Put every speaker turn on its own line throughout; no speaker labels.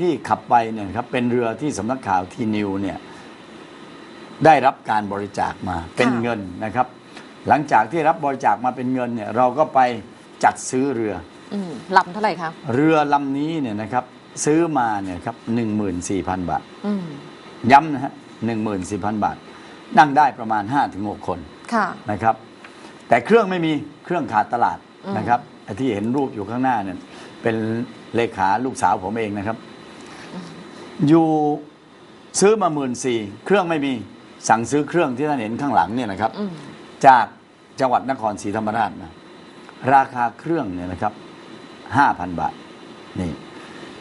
ที่ขับไปเนี่ยนะครับเป็นเรือที่สำนักข่าวทีนิวเนี่ยได้รับการบริจาคมาเป็นเงินนะครับ หลังจากที่รับบริจาคมาเป็นเงินเนี่ยเราก็ไปจัดซื้อเรือ
อืมลำเท่าไหร่คะ
เรือลำนี้เนี่ยนะครับซื้อมาเนี่ยครับหนึ่งหมื่นสี่พันบาท
อืม
ย้ำนะฮะหนึ่งหมื่นสี่พันบาท นั่งได้ประมาณ5้าถึงหคน
ค่ะ
นะครับ แต่เครื่องไม่มีเครื่องขาดตลาด
อืม
นะครับไอ้ที่เห็นรูปอยู่ข้างหน้าเนี่ย เป็นเลขาลูกสาวผมเองนะครับ อยู่ซื้อมาหมื่นสี่เครื่องไม่มีสั่งซื้อเครื่องที่ท่านเห็นข้างหลังเนี่ยนะครับ
อืม
จากจังหวัดนครศรีธรรมราชมาราคาเครื่องเนี่ยนะครับห้าพันบาทนี่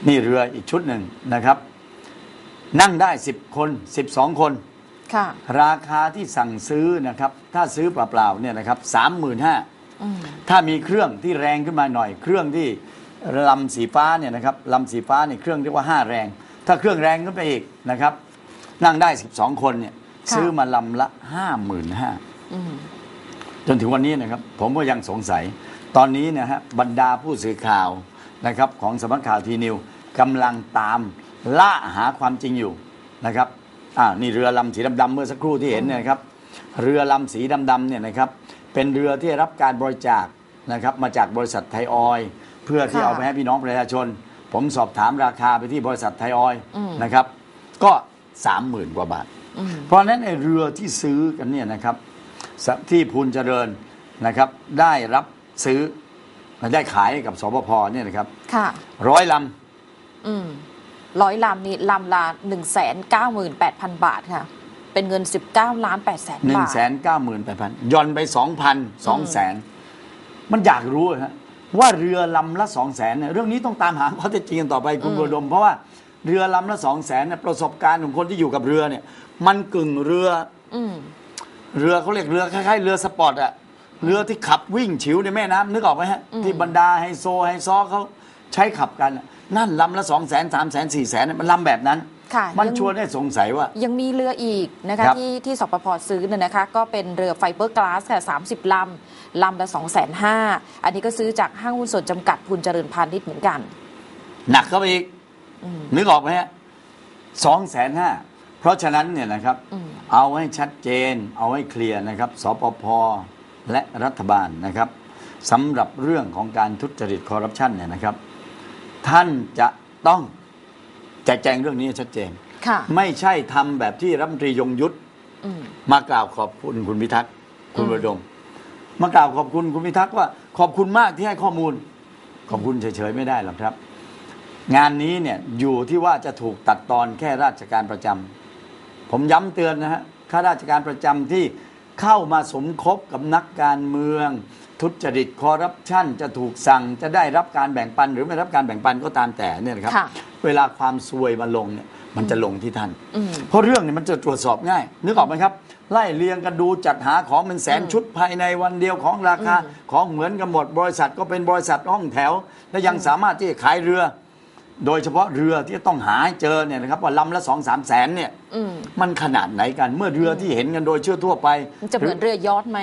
นี่เรืออีกชุดหนึ่งนะครับ นั่งได้สิบคนสิบสองคน
ค่ะ
ราคาที่สั่งซื้อนะครับ ถ้าซื้อเปล่าๆเนี่ยนะครับสามหมื่นห้า
อืม
ถ้ามีเครื่องที่แรงขึ้นมาหน่อย เครื่องที่ ลำสีฟ้าเนี่ยนะครับลำสีฟ้าเนี่ยเครื่องเรียกว่าห้าแรง ถ้าเครื่องแรงขึ้นไปอีกนะครับ นั่งได้สิบสองคนเนี่ย
ค่ะ
ซื้อมาลำละห้าหมื่นห้า
อืม
จนถึงวันนี้นะครับ ผมก็ยังสงสัย ตอนนี้นะฮะบรรดาผู้สื่อข่าวนะครับ ของสำนักข่าวทีนิวกำลังตามล่าหาความจริงอยู่นะครับอ่านี่เรือลำสีดำๆเมื่อสักครู่ที่เห็นเนี่ยนะครับ เรือลำสีดำๆเนี่ยนะครับ เป็นเรือที่ได้รับการบริจาคนะครับ มาจากบริษัทไทยออยล์ เพื่อที่
ค่ะ
เอาไปให้พี่น้องประชาชน ผมสอบถามราคาไปที่บริษัทไทยออยล์
อืม
นะครับ ก็สามหมื่นกว่าบาท
อืม
เพราะฉะนั้นไอ้เรือที่ซื้อกันเนี่ยนะครับสที่พูนเจริญนะครับ ได้รับซื้อได้ขายให้กับสปพเนี่ยนะครับ
ค่ะ
ร้อยล
อืมร้อยลำนี่ลำละหนึ่งแสนเก้าหมื่นแปดพันบาทค่ะ เป็นเงินสิบเก้าล้านแปดแสนำ
หนึ่ง
บาท
แสนเก้าหมื่นแปดพันย่อนไปสองพันสองแสนมันอยากรู้ฮะ ว่าเรือลำละสองแสนเนี่ยเรื่องนี้ต้องตามหาข้อเท็จจริงกันต่อไปคุณ
อืม
บัวดม เพราะว่าเรือลำละสองแสนเนี่ยประสบการณ์ของคนที่อยู่กับเรือเนี่ย มันกึ่งเรือ
อืม
เรือเขาเรียกเรือคล้ายๆเรือสปอร์ตอะเรือที่ขับวิ่งฉิวในแม่น้ำนึกออกไหมฮะ
อืม
ที่บรรดาไฮโซไฮซอเขาใช้ขับกันอะนั่นลำละสองแสนสามแสนสี่แสนมันลำแบบนั้น
ค่ะ
มัน
ยัง
ชวนให้สงสัยว่า
ยังมีเรืออีกนะคะ
ครับ
ที่ที่สปพซื้อเนี่ยนะคะ ก็เป็นเรือไฟเบอร์กลาสค่ะ30 ลำ ลำละ2 5 0 0 0อันนี้ก็ซื้อจากห้างหุ้นส่วนจำกัดพูนเจริญพาณิชย์เหมือนกัน
หนักเข้าไปอีก
อืม
นึกออกไหมฮะสองแสนห้าเพราะฉะนั้นเนี่ยนะครับ
อืม
เอาให้ชัดเจน เอาให้เคลียร์นะครับ สปพและรัฐบาลนะครับสำหรับเรื่องของการทุจริตคอร์รัปชันเนี่ยนะครับ ท่านจะต้อง แจกแจงเรื่องนี้ให้ชัดเจน
ค่ะ
ไม่ใช่ทำแบบที่รัฐมนตรียงยุทธ
อืม
มากล่าวขอบคุณคุณพิทักษ์คุณ
อืม
ประดม มากล่าวขอบคุณคุณพิทักษ์ว่า ขอบคุณมากที่ให้ข้อมูล ขอบคุณเฉยๆไม่ได้หรอกครับ งานนี้เนี่ยอยู่ที่ว่าจะถูกตัดตอนแค่ราชการประจำผมย้ำเตือนนะฮะข้าราชการประจำที่เข้ามาสมคบกับนักการเมือง ทุจริตคอร์รัปชันจะถูกสั่งจะได้รับการแบ่งปัน หรือไม่รับการแบ่งปันก็ตามแต่เนี่ยนะครับ
ค่ะ
เวลาความซวยมาลงเนี่ยมันจะลงที่ท่าน
อืม
เพราะเรื่องนี้มันจะตรวจสอบง่าย นึกออกไหมครับ ไล่เรียงกันดูจัดหาของเป็นแสนชุดภายในวันเดียวของราคา
อืม
ของเหมือนกันหมดบริษัทก็เป็นบริษัทห้องแถว และยังสามารถที่จะขายเรือ โดยเฉพาะเรือที่ต้องหาให้เจอเนี่ยนะครับว่าลำละสองสามแสนเนี่ย
อืม
มันขนาดไหนกันเมื่อเรือที่เห็นกันโดยเชื่อทั่วไป
มันจะเหมือนเรือยอทไหม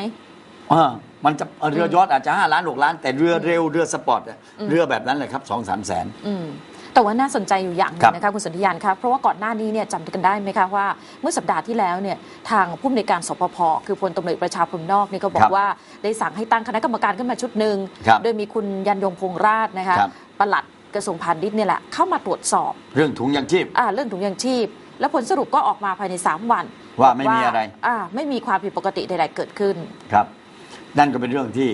เออมันจะเรือยอทอาจจะห้าล้านหกล้าน แต่เรือเร็วเรือสปอร์ตอะเรือแบบนั้นเลยครับสองสามแสน
อืม แต่ว่าน่าสนใจอยู่อย่างหนึ
ครั
ง
บ
นะคะคุณสนธิยานคะเพราะว่าก่อนหน้านี้เนี่ยจำกันได้ไหมคะว่า เมื่อสัปดาห์ที่แล้วเนี่ยทางผู้อำนวยการสปพคือพลตำรวจประชาพรหมนอกนี่ก็บอ
ครั
ก
บ
ว่าได้สั่งให้ตั้งคณะกรรมการขึ้นมาชุดหนึ่ง
ครับ
โดยมีคุณยันยงพงษ์ราชนะคะ
ครับ
ปลัดกระทรวงพาณิชย์เนี่ยแหละเข้ามาตรวจสอบ
เรื่องถุงยังชีพ
อ่าเรื่องถุงยางชีพ แล้วผลสรุปก็ออกมาภายใน 3 วัน
ว่าไม่มีอะไร
อ่าไม่มีความผิดปกติใดๆเกิดขึ้น
ครับ นั่นก็เป็นเรื่องที่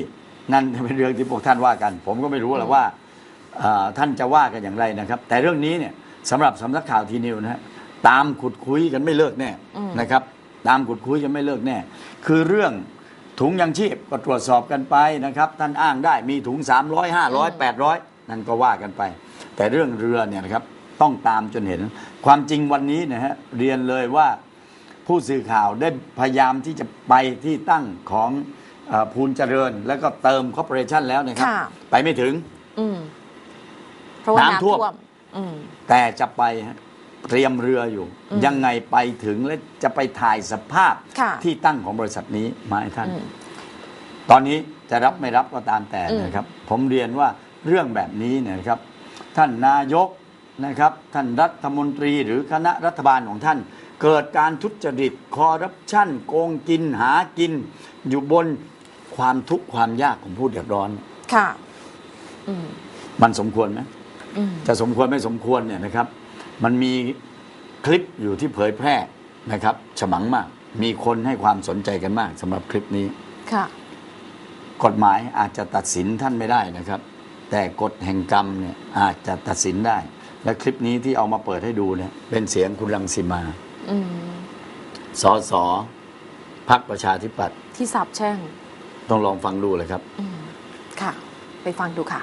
นั่นเป็นเรื่องที่พวกท่านว่ากัน ผมก็ไม่รู้หรอกว่าเอ่อ ท่านจะว่ากันอย่างไรนะครับ แต่เรื่องนี้เนี่ยสำหรับสำนักข่าวทีนิวนะฮะตามขุดคุยกันไม่เลิกแน่
อืม
นะครับ ตามขุดคุยกันไม่เลิกแน่ คือเรื่องถุงยังชีพก็ตรวจสอบกันไปนะครับ ท่านอ้างได้มีถุง 300 500 800 นั่นก็ว่ากันไป แต่เรื่องเรือเนี่ยนะครับต้องตามจนเห็น ความจริงวันนี้นะฮะเรียนเลยว่าผู้สื่อข่าวได้พยายามที่จะไปที่ตั้งของเออภูลเจริญ แล้วก็เติมคอร์ปอเรชันแล้วนะครับ
ค่ะ
ไปไม่ถึง
อืม เพราะว่า
น้ำ
น้ำ
ท่วม
ท่วมอืม
แต่จะไปฮะเตรียมเรืออยู่
อืม
ยังไงไปถึงและจะไปถ่ายสภาพ
ค่ะ
ที่ตั้งของบริษัทนี้มาให้ท่าน
อืม
ตอนนี้จะรับไม่รับก็ตามแต่
อืม
นะครับ ผมเรียนว่าเรื่องแบบนี้เนี่ยนะครับ ท่านนายกนะครับ ท่านรัฐมนตรีหรือคณะรัฐบาลของท่าน เกิดการทุจริตคอร์รัปชันโกงกินหากิน อยู่บนความทุกข์ความยากของผู้เดือดร้อน
ค่ะ อืม
มันสมควรไหม
อืม
จะสมควรไม่สมควรเนี่ยนะครับ มันมีคลิปอยู่ที่เผยแพร่นะครับฉมังมาก มีคนให้ความสนใจกันมากสำหรับคลิปนี้
ค่ะ
กฎหมายอาจจะตัดสินท่านไม่ได้นะครับ แต่กฎแห่งกรรมเนี่ยอาจจะตัดสินได้ และคลิปนี้ที่เอามาเปิดให้ดูเนี่ยเป็นเสียงคุณรังสิมา
อืม
สอสอพักประชาธิปัตย์
ที่สาบแช่ง
ต้องลองฟังดูเลยครับ
อืมค่ะ ไปฟังดูค่ะ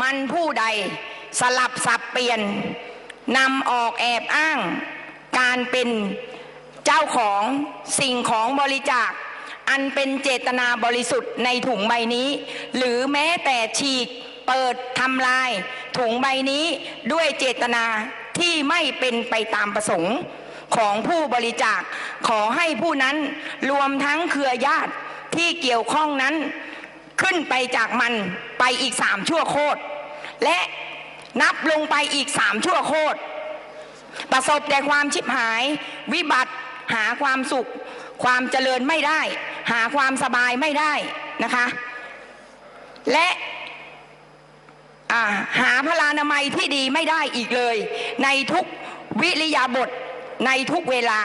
มันผู้ใดสลับสับเปลี่ยนนำออกแอบอ้าง การเป็นเจ้าของสิ่งของบริจาค อันเป็นเจตนาบริสุทธิ์ในถุงใบนี้ หรือแม้แต่ฉีกเปิดทำลายถุงใบนี้ด้วยเจตนาที่ไม่เป็นไปตามประสงค์ของผู้บริจาคขอให้ผู้นั้นรวมทั้งเครือญาติที่เกี่ยวข้องนั้น ขึ้นไปจากมันไปอีกสามชั่วโคตรและนับลงไปอีกสามชั่วโคตรประสบแต่ความชิบหาย วิบัติหาความสุข ความเจริญไม่ได้ หาความสบายไม่ได้นะคะ และอ่าหาพลานามัยที่ดีไม่ได้อีกเลย ในทุกวิริยาบทในทุกเวลา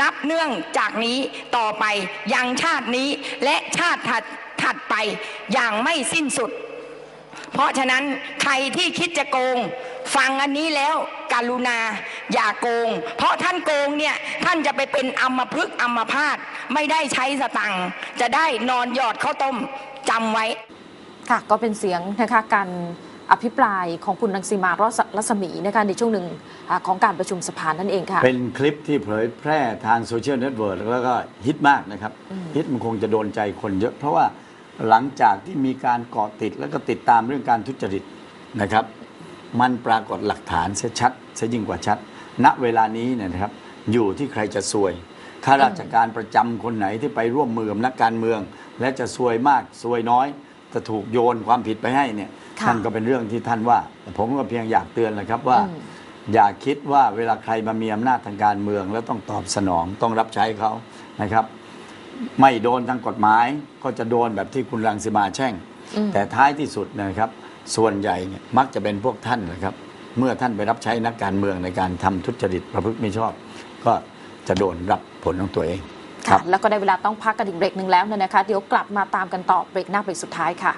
นับเนื่องจากนี้ต่อไปยังชาตินี้และชาติถัด ถัดไปอย่างไม่สิ้นสุด เพราะฉะนั้นใครที่คิดจะโกง ฟังอันนี้แล้วการุณาอย่าโกง เพราะท่านโกงเนี่ยท่านจะไปเป็นอัมพฤกษ์อัมพาตไม่ได้ใช้สตังค์จะได้นอนหยอดข้าวต้มจำไว้
ค่ะก็เป็นเสียงนะคะการอภิปรายของคุณรังสีมารอดรัศมีนะคะในช่วงหนึ่งอ่าของการประชุมสภานั่นเองค่ะ
เป็นคลิปที่เผยแพร่ทางโซเชียลเน็ตเวิร์กแล้วก็ฮิตมากนะครับ ฮิตมันคงจะโดนใจคนเยอะ เพราะว่า หลังจากที่มีการเกาะติดแล้วก็ติดตามเรื่องการทุจริตนะครับ มันปรากฏหลักฐานเสียชัดเสียยิ่งกว่าชัด ณเวลานี้เนี่ยนะครับ อยู่ที่ใครจะซวยข้าราชการประจำคนไหนที่ไปร่วมมือกับนักการเมือง และจะซวยมากซวยน้อยจะถูกโยนความผิดไปให้เนี่ย
ค่ะ
ท่านก็เป็นเรื่องที่ท่านว่าแต่ผมก็เพียงอยากเตือนนะครับว่า
อืม
อย่าคิดว่าเวลาใครมามีอำนาจทางการเมือง แล้วต้องตอบสนองต้องรับใช้เขานะครับ ไม่โดนทางกฎหมาย ก็จะโดนแบบที่คุณรังสิมาแช่ง
อืม
แต่ท้ายที่สุดนะครับ ส่วนใหญ่เนี่ยมักจะเป็นพวกท่านนะครับ เมื่อท่านไปรับใช้นักการเมืองในการทำทุจริตประพฤติไม่ชอบ ก็จะโดนรับผลของตัวเองค
ค่ะ
รับ
แล้วก็ได้เวลาต้องพักกันอีกเบรกหนึ่งแล้วเนี่ยนะคะ เดี๋ยวกลับมาตามกันต่อเบรกหน้าเบรกสุดท้ายค่ะ